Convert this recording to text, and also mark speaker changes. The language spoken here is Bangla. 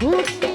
Speaker 1: হুম